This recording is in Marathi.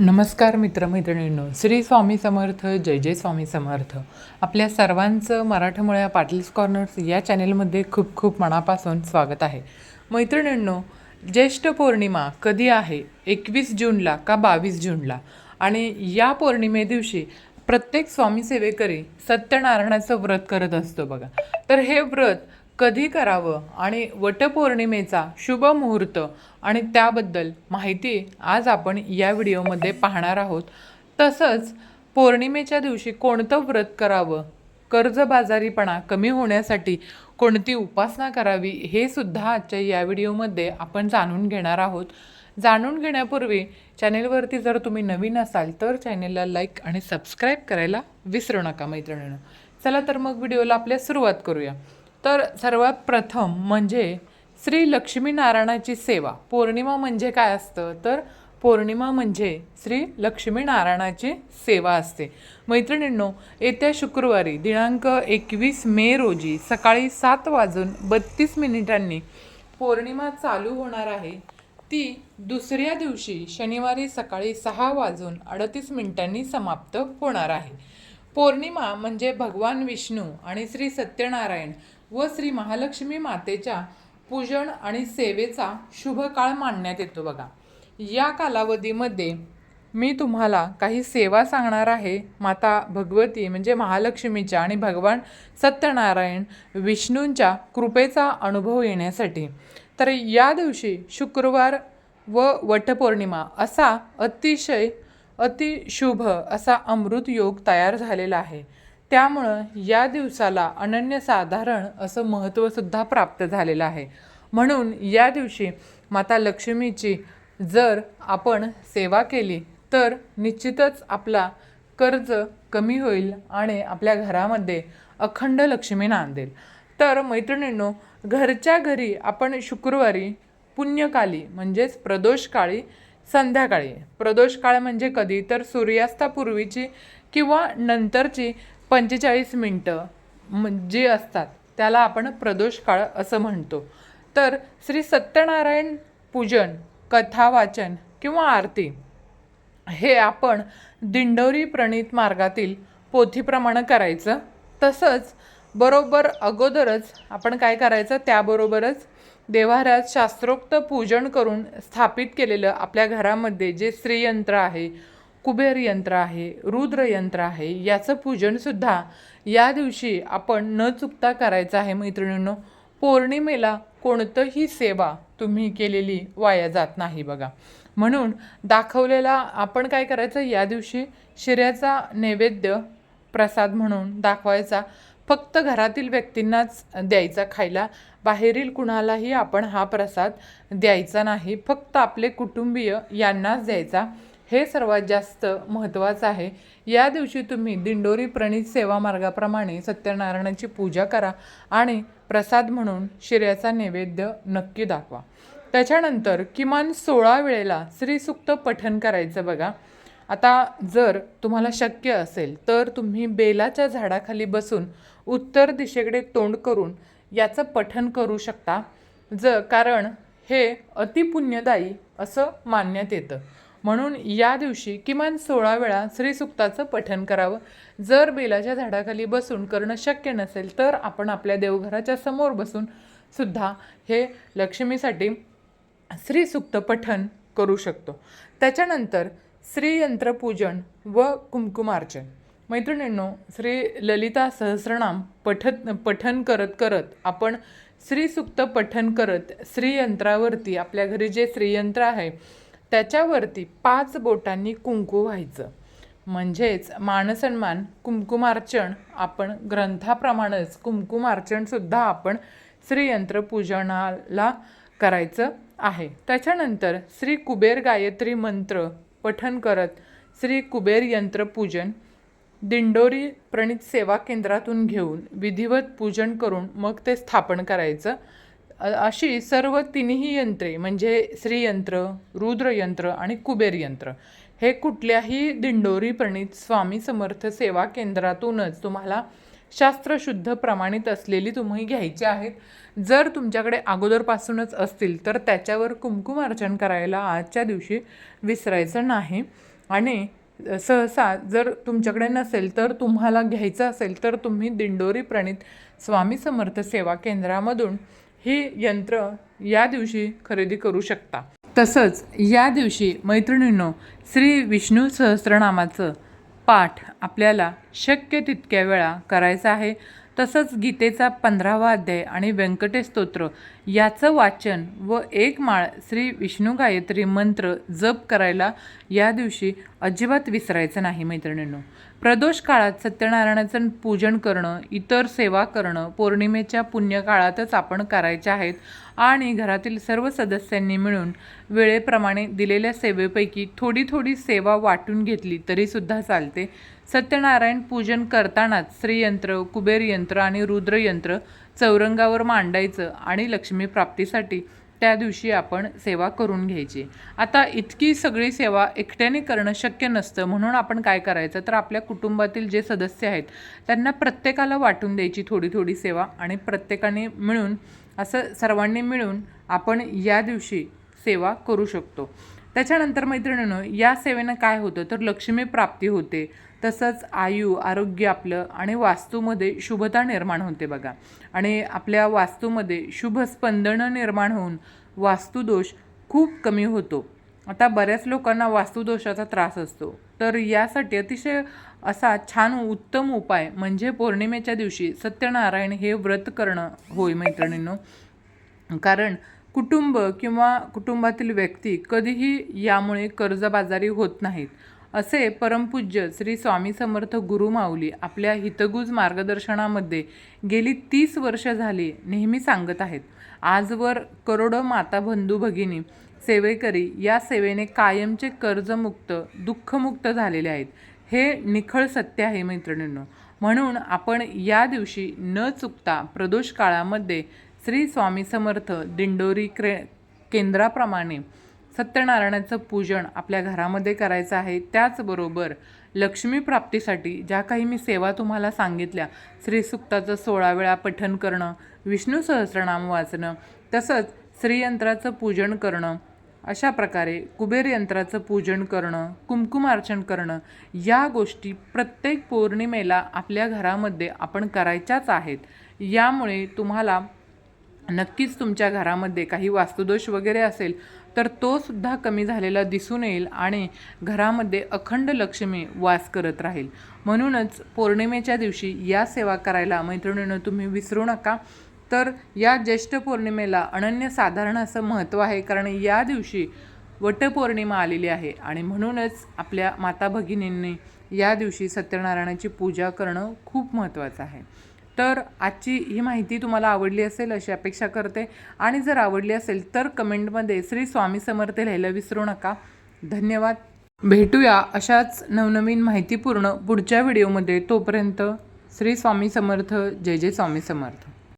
नमस्कार मित्रमैत्रिणींनो श्री स्वामी समर्थ जय जय स्वामी समर्थ. आपल्या सर्वांचं मराठमोळ्या पाटील्स कॉर्नर्स या चॅनेलमध्ये खूप खूप मनापासून स्वागत आहे. मैत्रिणींनो ज्येष्ठ पौर्णिमा कधी आहे? एकवीस जूनला का बावीस जूनला? आणि या पौर्णिमे दिवशी प्रत्येक स्वामी सेवेकरी सत्यनारायणाचं व्रत करत असतो बघा. तर हे व्रत कधी करावं आणि वटपौर्णिमेचा शुभ मुहूर्त आणि त्याबद्दल माहिती आज आपण या व्हिडिओमध्ये पाहणार आहोत. तसंच पौर्णिमेच्या दिवशी कोणतं व्रत करावं कर्जबाजारीपणा कमी होण्यासाठी कोणती उपासना करावी हे सुद्धा आजच्या या व्हिडिओमध्ये आपण जाणून घेणार आहोत. जाणून घेण्यापूर्वी चॅनेलवरती जर तुम्ही नवीन असाल तर चॅनेलला लाईक आणि सबस्क्राईब करायला विसरू नका मैत्रिणीनं. चला तर मग व्हिडिओला आपल्या सुरुवात करूया. तर सर्वात प्रथम म्हणजे श्री लक्ष्मीनारायणाची सेवा. पौर्णिमा म्हणजे काय असतं? तर पौर्णिमा म्हणजे श्री लक्ष्मीनारायणाची सेवा असते. मैत्रिणींनो येत्या शुक्रवारी दिनांक एकवीस मे रोजी सकाळी सात वाजून बत्तीस मिनिटांनी पौर्णिमा चालू होणार आहे. ती दुसऱ्या दिवशी शनिवारी सकाळी सहा वाजून अडतीस मिनिटांनी समाप्त होणार आहे. पौर्णिमा म्हणजे भगवान विष्णू आणि श्री सत्यनारायण व श्री महालक्ष्मी मातेच्या पूजन आणि सेवेचा शुभ काळ मानण्यात येतो बघा. या कालावधीमध्ये मी तुम्हाला काही सेवा सांगणार आहे. माता भगवती म्हणजे महालक्ष्मीच्या आणि भगवान सत्यनारायण विष्णूंच्या कृपेचा अनुभव येण्यासाठी. तर या दिवशी शुक्रवार व वटपौर्णिमा असा अतिशय अतिशुभ असा अमृत योग तयार झालेला आहे. त्यामुळं या दिवसाला अनन्यसाधारण असं महत्त्वसुद्धा प्राप्त झालेलं आहे. म्हणून या दिवशी माता लक्ष्मीची जर आपण सेवा केली तर निश्चितच आपला कर्ज कमी होईल आणि आपल्या घरामध्ये अखंड लक्ष्मी नांदेल. तर मैत्रिणींनो घरच्या घरी आपण शुक्रवारी पुण्यकाली म्हणजेच प्रदोषकाळी संध्याकाळी. प्रदोष काळ म्हणजे कधी? तर सूर्यास्तापूर्वीची किंवा नंतरची पंचेचाळीस मिनटं म- जी असतात त्याला आपण प्रदोष काळ असं म्हणतो. तर श्री सत्यनारायण पूजन कथा वाचन किंवा आरती हे आपण दिंडोरी प्रणित मार्गातील पोथीप्रमाणे करायचं. तसंच बरोबर अगोदरच आपण काय करायचं त्याबरोबरच देवाऱ्यात शास्त्रोक्त पूजन करून स्थापित केलेलं आपल्या घरामध्ये जे श्रीयंत्र आहे कुबेर यंत्र आहे रुद्र यंत्र आहे याचं पूजनसुद्धा या दिवशी आपण न चुकता करायचं आहे मैत्रिणींनो. पौर्णिमेला कोणतंही सेवा तुम्ही केलेली वाया जात नाही बघा. म्हणून दाखवलेला आपण काय करायचं? या दिवशी शिऱ्याचा नैवेद्य प्रसाद म्हणून दाखवायचा. फक्त घरातील व्यक्तींनाच द्यायचा खायला. बाहेरील कुणालाही आपण हा प्रसाद द्यायचा नाही. फक्त आपले कुटुंबीय यांनाच द्यायचा. हे सर्वात जास्त महत्त्वाचं आहे. या दिवशी तुम्ही दिंडोरी प्रणित सेवा मार्गाप्रमाणे सत्यनारायणाची पूजा करा आणि प्रसाद म्हणून शिऱ्याचा नैवेद्य नक्की दाखवा. त्याच्यानंतर किमान सोळा वेळेला श्रीसुक्त पठण करायचं बघा. आता जर तुम्हाला शक्य असेल तर तुम्ही बेलाच्या झाडाखाली बसून उत्तर दिशेकडे तोंड करून याचं पठण करू शकता. ज कारण हे अतिपुण्यदायी असं मानण्यात येतं. म्हणून या दिवशी किमान सोळा वेळा श्रीसुक्ताचं पठण करावं. जर बेलाच्या झाडाखाली बसून करणं शक्य नसेल तर आपण आपल्या देवघराच्या समोर बसून सुद्धा हे लक्ष्मीसाठी श्रीसुक्त पठण करू शकतो. त्याच्यानंतर श्रीयंत्रपूजन व कुमकुमार्चन. मैत्रिणींनो श्री ललिता सहस्रनाम पठत पठन करत करत आपण श्रीसुक्त पठन करत श्रीयंत्रावरती आपल्या घरी जे श्रीयंत्र आहे त्याच्यावरती पाच बोटांनी कुंकू व्हायचं. म्हणजेच मानसन्मान कुंकुमार्चन आपण ग्रंथाप्रमाणेच कुंकुमार्चनसुद्धा आपण श्रीयंत्र पूजनाला करायचं आहे. त्याच्यानंतर श्री कुबेर गायत्री मंत्र पठन करत श्री कुबेर यंत्र पूजन दिंडोरी प्रणित सेवा केंद्रातून घेऊन विधिवत पूजन करून मग ते स्थापन करायचं. अशी सर्व तिन्ही यंत्रे म्हणजे श्रीयंत्र रुद्रयंत्र आणि कुबेर यंत्र हे कुठल्याही दिंडोरी प्रणित स्वामी समर्थ सेवा केंद्रातूनच तुम्हाला शास्त्रशुद्ध प्रमाणित असलेली तुम्ही घ्यायची आहेत. जर तुमच्याकडे अगोदरपासूनच असतील तर त्याच्यावर कुंकुमार्चन करायला आजच्या दिवशी विसरायचं नाही. आणि सहसा जर तुमच्याकडे नसेल तर तुम्हाला घ्यायचं असेल तर तुम्ही दिंडोरी प्रणित स्वामी समर्थ सेवा केंद्रामधून हे यंत्र या दिवशी खरेदी करू शकता. तसंच या दिवशी मैत्रिणींनो श्री विष्णू सहस्रनामाचं पाठ आपल्याला शक्य तितक्या वेळा करायचा आहे. तसंच गीतेचा पंधरावा अध्याय आणि व्यंकटेश स्तोत्र याचं वाचन व एक माळ श्री विष्णू गायत्री मंत्र जप करायला या दिवशी अजिबात विसरायचं नाही मैत्रिणींनो. प्रदोष काळात सत्यनारायणाचं पूजन करणं इतर सेवा करणं पौर्णिमेच्या पुण्यकाळातच आपण करायच्या आहेत आणि घरातील सर्व सदस्यांनी मिळून वेळेप्रमाणे दिलेल्या सेवेपैकी थोडी थोडी सेवा वाटून घेतली तरीसुद्धा चालते. सत्यनारायण पूजन करतानाच श्रीयंत्र कुबेर यंत्र आणि रुद्रयंत्र चौरंगावर मांडायचं आणि लक्ष्मी प्राप्तीसाठी त्या दिवशी आपण सेवा करून घ्यायची. आता इतकी सगळी सेवा एकट्याने करणं शक्य नसतं. म्हणून आपण काय करायचं? तर आपल्या कुटुंबातील जे सदस्य आहेत त्यांना प्रत्येकाला वाटून द्यायची थोडी थोडी सेवा आणि प्रत्येकाने मिळून असं सर्वांनी मिळून आपण या दिवशी सेवा करू शकतो. त्याच्यानंतर मैत्रिणीनं या सेवेनं काय होतं? तर लक्ष्मी प्राप्ती होते. तसंच आयु आरोग्य आपलं आणि वास्तूमध्ये शुभता निर्माण होते बघा. आणि आपल्या वास्तूमध्ये शुभ स्पंदनं निर्माण होऊन वास्तुदोष खूप कमी होतो. आता बऱ्याच लोकांना वास्तुदोषाचा त्रास असतो. तर यासाठी अतिशय असा छान उत्तम उपाय म्हणजे पौर्णिमेच्या दिवशी सत्यनारायण हे व्रत करणं होय मैत्रिणींनो. कारण कुटुंब किंवा कुटुंबातील व्यक्ती कधीही यामुळे कर्जबाजारी होत नाहीत. असे परमपूज्य श्री स्वामी समर्थ गुरुमाऊली आपल्या हितगुज मार्गदर्शनामध्ये गेली तीस वर्ष झाली नेहमी सांगत आहेत. आजवर करोडो माता बंधू भगिनी सेवेकरी या सेवेने कायमचे कर्जमुक्त दुःखमुक्त झालेले आहेत. हे निखळ सत्य आहे मैत्रिणींनो. म्हणून आपण या दिवशी न चुकता प्रदोष काळामध्ये श्री स्वामी समर्थ दिंडोरी क्रे केंद्राप्रमाणे सत्यनारायणाचं पूजन आपल्या घरामध्ये करायचं आहे. त्याचबरोबर लक्ष्मी प्राप्तीसाठी ज्या काही मी सेवा तुम्हाला सांगितल्या श्रीसुक्ताचं सोळा वेळा पठन करणं विष्णू सहस्रनाम वाचणं तसंच श्रीयंत्राचं पूजन करणं अशा प्रकारे कुबेर यंत्राचं पूजन करणं कुंकुमार्चन करणं या गोष्टी प्रत्येक पौर्णिमेला आपल्या घरामध्ये आपण करायच्याच आहेत. यामुळे तुम्हाला नक्कीच तुमच्या घरामध्ये काही वास्तुदोष वगैरे असेल तर तो सुद्धा कमी झालेला दिसून येईल आणि घरामध्ये अखंड लक्ष्मी वास करत राहील. म्हणूनच पौर्णिमेच्या दिवशी या सेवा करायला मैत्रिणीनं तुम्ही विसरू नका. तर या ज्येष्ठ पौर्णिमेला अनन्यसाधारण असं महत्त्व आहे कारण या दिवशी वटपौर्णिमा आलेली आहे आणि म्हणूनच आपल्या माता भगिनींनी या दिवशी सत्यनारायणाची पूजा करणं खूप महत्त्वाचं आहे. तर आजची ही माहिती तुम्हाला आवडली असेल अशी अपेक्षा करते आणि जर आवडली असेल तर कमेंटमध्ये श्री स्वामी समर्थ लिहायला विसरू नका. धन्यवाद. भेटूया अशाच नवनवीन माहितीपूर्ण पुढच्या व्हिडिओमध्ये. तोपर्यंत श्री स्वामी समर्थ. जय जय स्वामी समर्थ.